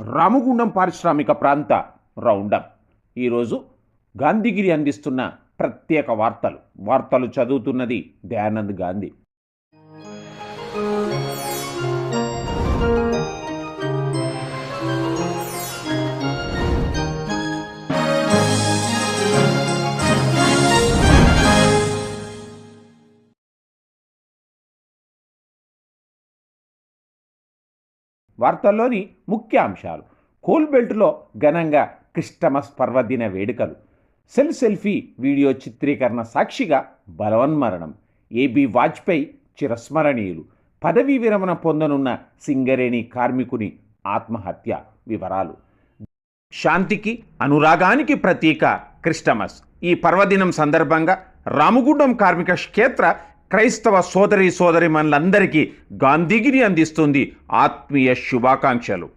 రామగుండం పారిశ్రామిక ప్రాంత రౌండప్ ఈరోజు గాంధీగిరి అందిస్తున్న ప్రత్యేక వార్తలు. వార్తలు చదువుతున్నది దయానంద్ గాంధీ. వార్తల్లోని ముఖ్య అంశాలు. కోల్బెల్ట్లో ఘనంగా క్రిస్టమస్ పర్వదిన వేడుకలు. సెల్ సెల్ఫీ వీడియో చిత్రీకరణ సాక్షిగా బలవన్మరణం. ఏబి వాజ్పేయి చిరస్మరణీయులు. పదవీ విరమణ పొందనున్న సింగరేణి కార్మికుని ఆత్మహత్య వివరాలు. శాంతికి అనురాగానికి ప్రతీక క్రిస్టమస్. ఈ పర్వదినం సందర్భంగా రామగుండం కార్మిక క్షేత్ర క్రైస్తవ సోదరి సోదరి మనలందరికీ గాంధీగిరి అందిస్తుంది ఆత్మీయ శుభాకాంక్షలు.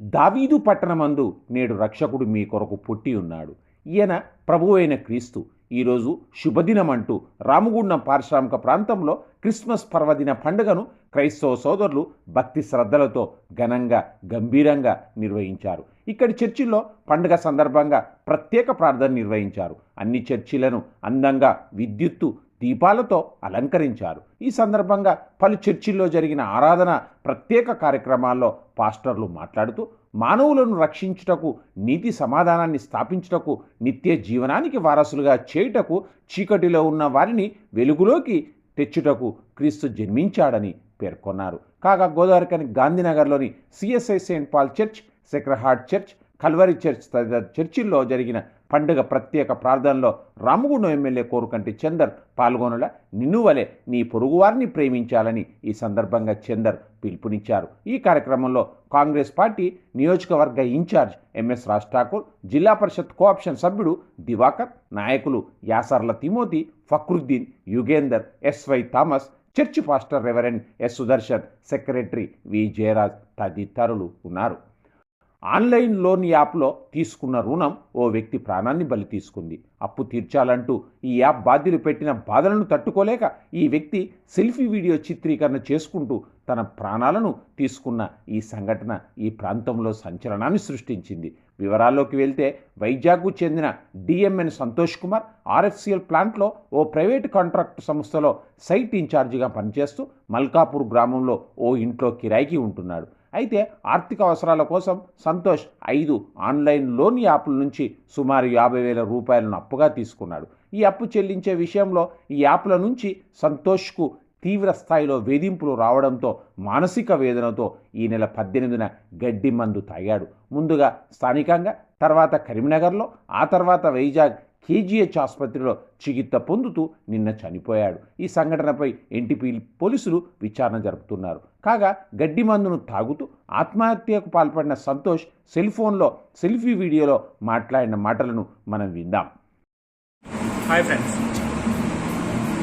దావీదు పట్టణమందు నేడు రక్షకుడు మీ కొరకు పుట్టి ఉన్నాడు. ఈయన ప్రభు అయిన క్రీస్తు. ఈరోజు శుభదినం అంటూ రామగుండం పారిశ్రామిక ప్రాంతంలో క్రిస్మస్ పర్వదిన పండుగను క్రైస్తవ సోదరులు భక్తి శ్రద్ధలతో ఘనంగా గంభీరంగా నిర్వహించారు. ఇక్కడి చర్చిల్లో పండుగ సందర్భంగా ప్రత్యేక ప్రార్థన నిర్వహించారు. అన్ని చర్చిలను అందంగా విద్యుత్తు దీపాలతో అలంకరించారు. ఈ సందర్భంగా పలు చర్చిల్లో జరిగిన ఆరాధన ప్రత్యేక కార్యక్రమాల్లో పాస్టర్లు మాట్లాడుతూ మానవులను రక్షించుటకు నీతి సమాధానాన్ని స్థాపించుటకు నిత్య జీవనానికి వారసులుగా చేయుటకు చీకటిలో ఉన్న వారిని వెలుగులోకి తెచ్చుటకు క్రీస్తు జన్మించాడని పేర్కొన్నారు. కాగా Godavarikhani గాంధీనగర్లోని CSI saint Paul church sacred heart church Calvary church తదితర చర్చిల్లో జరిగిన పండుగ ప్రత్యేక ప్రార్థనలో రామగుండం ఎమ్మెల్యే కోరుకంటి చందర్ పాల్గొనల నిన్ను వలె నీ పొరుగువారిని ప్రేమించాలని ఈ సందర్భంగా చందర్ పిలుపునిచ్చారు. ఈ కార్యక్రమంలో కాంగ్రెస్ పార్టీ నియోజకవర్గ in charge MS Raj Thakur జిల్లా పరిషత్ కోఆప్షన్ సభ్యుడు దివాకర్ నాయకులు Yasarla Timothy Fakruddin Yugender SY Thomas church pastor reverend S Sudarshan secretary V Jayaraj తదితరులు ఉన్నారు. ఆన్లైన్ లోన్ యాప్లో తీసుకున్న రుణం ఓ వ్యక్తి ప్రాణాన్ని బలి తీసుకుంది. అప్పు తీర్చాలంటూ ఈ యాప్ బాధ్యులు పెట్టిన బాధలను తట్టుకోలేక ఈ వ్యక్తి సెల్ఫీ వీడియో చిత్రీకరణ చేసుకుంటూ తన ప్రాణాలను తీసుకున్న ఈ సంఘటన ఈ ప్రాంతంలో సంచలనాన్ని సృష్టించింది. వివరాల్లోకి వెళ్తే వైజాగ్కు చెందిన డిఎంఎన్ సంతోష్ కుమార్ ఆర్ఎఫ్సిఎల్ ప్లాంట్లో ఓ ప్రైవేటు కాంట్రాక్ట్ సంస్థలో సైట్ ఇన్ఛార్జిగా పనిచేస్తూ మల్కాపూర్ గ్రామంలో ఓ ఇంట్లో కిరాయికి ఉంటున్నాడు. అయితే ఆర్థిక అవసరాల కోసం సంతోష్ ఐదు ఆన్లైన్ లోన్ యాప్ల నుంచి సుమారు యాభై వేల రూపాయలను అప్పుగా తీసుకున్నాడు. ఈ అప్పు చెల్లించే విషయంలో ఈ యాప్ల నుంచి సంతోష్కు తీవ్ర స్థాయిలో వేధింపులు రావడంతో మానసిక వేదనతో ఈ నెల పద్దెనిమిదిన గడ్డి మందు తాగాడు. ముందుగా స్థానికంగా తర్వాత కరీంనగర్లో ఆ తర్వాత వైజాగ్ కేజీహెచ్ ఆసుపత్రిలో చికిత్స పొందుతూ నిన్న చనిపోయాడు. ఈ సంఘటనపై ఎన్టీపీ పోలీసులు విచారణ జరుపుతున్నారు. కాగా గడ్డి మందును తాగుతూ ఆత్మహత్యకు పాల్పడిన సంతోష్ సెల్ ఫోన్లో సెల్ఫీ వీడియోలో మాట్లాడిన మాటలను మనం విందాం. Hi friends.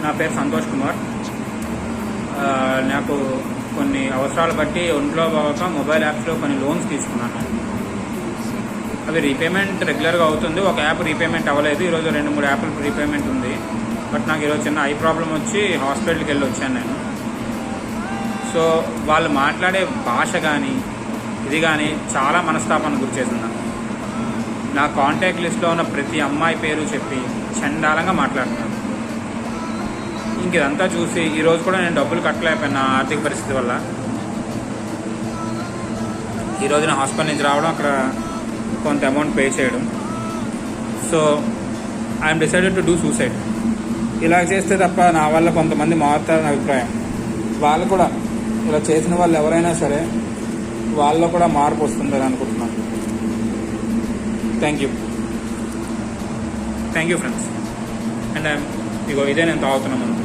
నా పేరు సంతోష్ కుమార్. నాకు కొన్ని అవసరాలు బట్టి ఒంట్లో బాగా మొబైల్ యాప్స్లో కొన్ని లోన్స్ తీసుకున్నాను. అవి రీపేమెంట్ రెగ్యులర్గా అవుతుంది. ఒక యాప్ రీపేమెంట్ అవ్వలేదు. ఈరోజు రెండు మూడు యాప్లు రీపేమెంట్ ఉంది. బట్ నాకు ఈరోజు చిన్న ఐ ప్రాబ్లం వచ్చి హాస్పిటల్కి వెళ్ళి వచ్చాను నేను. సో వాళ్ళు మాట్లాడే భాష కానీ ఇది కానీ చాలా మనస్తాపానికి గురి చేసింది నా కాంటాక్ట్ లిస్ట్లో ఉన్న ప్రతి అమ్మాయి పేరు చెప్పి చండాలంగా మాట్లాడుతున్నాను ఇంక ఇదంతా చూసి ఈరోజు కూడా నేను డబ్బులు కట్టలేకపోయినా నా ఆర్థిక పరిస్థితి వల్ల. ఈరోజు నా హాస్పిటల్ నుంచి రావడం అక్కడ కొంత అమౌంట్ పే చేయడం. So I'm decided to do suicide ఇలా చేస్తే తప్ప నా వల్ల కొంతమంది మారుతారని అభిప్రాయం. వాళ్ళు కూడా ఇలా చేసిన వాళ్ళు ఎవరైనా సరే వాళ్ళలో కూడా మార్పు వస్తుందని అనుకుంటున్నాను. Thank you thank you friends and ఇగో ఇదే నేను తాగుతున్నాను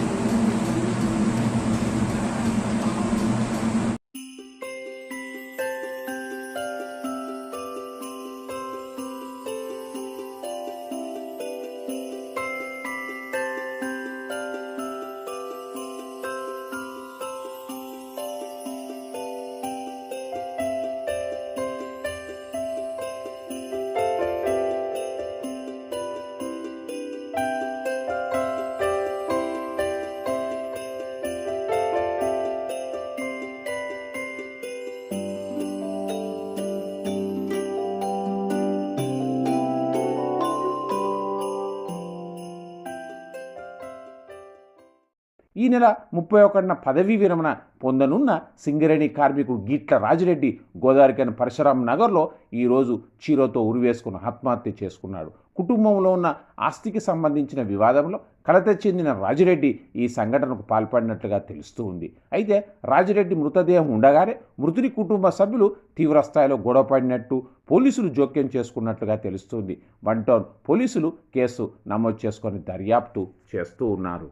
ఈ నెల ముప్పై ఒకటిన పదవీ విరమణ పొందనున్న సింగరేణి కార్మికుడు గీట్ల రాజిరెడ్డి గోదావరికైన పరశురాం నగర్లో ఈరోజు చీరోతో ఉరివేసుకుని ఆత్మహత్య చేసుకున్నాడు. కుటుంబంలో ఉన్న ఆస్తికి సంబంధించిన వివాదంలో కలత చెందిన రాజిరెడ్డి ఈ సంఘటనకు పాల్పడినట్లుగా తెలుస్తూ ఉంది. అయితే రాజిరెడ్డి మృతదేహం ఉండగానే మృతుడి కుటుంబ సభ్యులు తీవ్రస్థాయిలో గొడవపడినట్టు పోలీసులు జోక్యం చేసుకున్నట్లుగా తెలుస్తుంది వన్ టౌన్ పోలీసులు కేసు నమోదు చేసుకొని దర్యాప్తు చేస్తూ ఉన్నారు.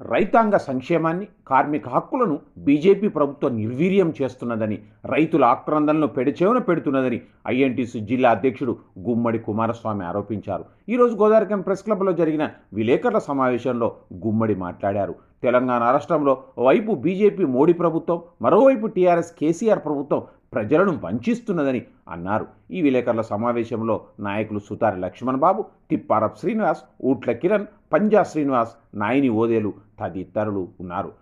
రైతాంగ సంక్షేమాన్ని కార్మిక హక్కులను బీజేపీ ప్రభుత్వం నిర్వీర్యం చేస్తున్నదని రైతుల ఆక్రందనలు పెడచేవన పెడుతున్నదని ఐఎన్టీసీ జిల్లా అధ్యక్షుడు గుమ్మడి కుమారస్వామి ఆరోపించారు. ఈరోజు గోదావరికం ప్రెస్ క్లబ్లో జరిగిన విలేకరుల సమావేశంలో గుమ్మడి మాట్లాడారు. తెలంగాణ రాష్ట్రంలో వైపు బీజేపీ మోడీ ప్రభుత్వం మరోవైపు టీఆర్ఎస్ కేసీఆర్ ప్రభుత్వం ప్రజలను వంచిస్తున్నదని అన్నారు. ఈ విలేకరుల సమావేశంలో నాయకులు సుతారి లక్ష్మణ్ బాబు తిప్పారప్ శ్రీనివాస్ ఊట్ల కిరణ్ పంజా శ్రీనివాస్ నాయని ఓదేలు తదితరులు ఉన్నారు.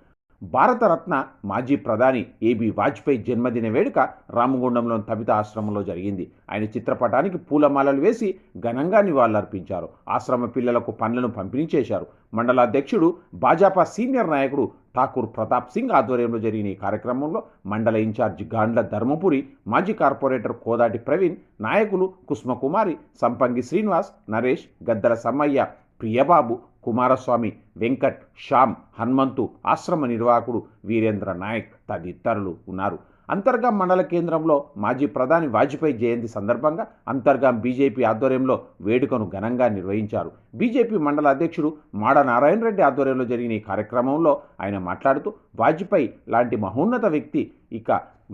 భారతరత్న మాజీ ప్రధాని ఏబి వాజ్పేయి జన్మదిన వేడుక రామగుండంలోని తబిత ఆశ్రమంలో జరిగింది. ఆయన చిత్రపటానికి పూలమాలలు వేసి ఘనంగా నివాళులర్పించారు. ఆశ్రమ పిల్లలకు పండ్లను పంపిణీ చేశారు. మండలాధ్యక్షుడు భాజపా సీనియర్ నాయకుడు ఠాకూర్ ప్రతాప్ సింగ్ ఆధ్వర్యంలో జరిగిన ఈ కార్యక్రమంలో మండల ఇన్ఛార్జ్ గాండ్ల ధర్మపురి మాజీ కార్పొరేటర్ కోదాటి ప్రవీణ్ నాయకులు కుస్మకుమారి సంపంగి శ్రీనివాస్ నరేష్ గద్దల సమ్మయ్య ప్రియబాబు కుమారస్వామి వెంకట్ శ్యామ్ హనుమంతు ఆశ్రమ నిర్వాహకుడు వీరేంద్ర నాయక్ తదితరులు ఉన్నారు. అంతర్గాం మండల కేంద్రంలో మాజీ ప్రధాని వాజ్పేయి జయంతి సందర్భంగా అంతర్గాం బీజేపీ ఆధ్వర్యంలో వేడుకను ఘనంగా నిర్వహించారు. బీజేపీ మండల అధ్యక్షుడు మాడ నారాయణ రెడ్డి ఆధ్వర్యంలో జరిగిన ఈ కార్యక్రమంలో ఆయన మాట్లాడుతూ వాజ్పేయి లాంటి మహోన్నత వ్యక్తి ఇక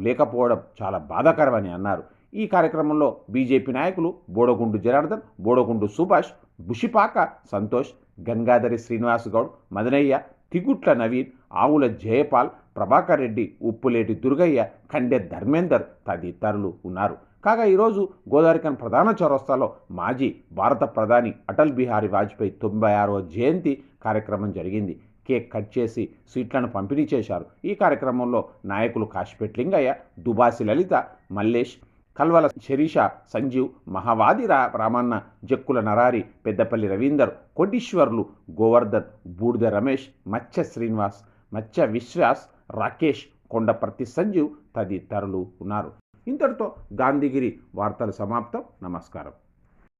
లేకపోవడం చాలా బాధాకరమని అన్నారు. ఈ కార్యక్రమంలో బీజేపీ నాయకులు బోడగుండు జనార్దన్ బోడగుండు సుభాష్ బుషిపాక సంతోష్ గంగాధరి శ్రీనివాస్ గౌడ్ మదనయ్య తిగుట్ల నవీన్ ఆవుల జయపాల్ ప్రభాకర్ రెడ్డి ఉప్పులేటి దుర్గయ్య ఖండే ధర్మేందర్ తదితరులు ఉన్నారు. కాగా ఈరోజు గోదావరికన్ ప్రధాన చౌరస్తాలో మాజీ భారత ప్రధాని అటల్ బిహారీ వాజ్పేయి తొంభై ఆరవ జయంతి కార్యక్రమం జరిగింది. కేక్ కట్ చేసి సీట్లను పంపిణీ చేశారు. ఈ కార్యక్రమంలో నాయకులు కాశిపేట్ లింగయ్య దుబాసి లలిత మల్లేష్ కల్వల శరీష సంజీవ్ మహావాది రా రామన్న జక్కుల నరారి పెద్దపల్లి రవీందర్ కోటీశ్వర్లు గోవర్ధన్ బూడిద రమేష్ మత్స్య శ్రీనివాస్ మత్స్య విశ్వాస్ రాకేష్ కొండపర్తి సంజీవ్ తదితరులు ఉన్నారు. ఇంతటితో గాంధీగిరి వార్తలు సమాప్తం. నమస్కారం.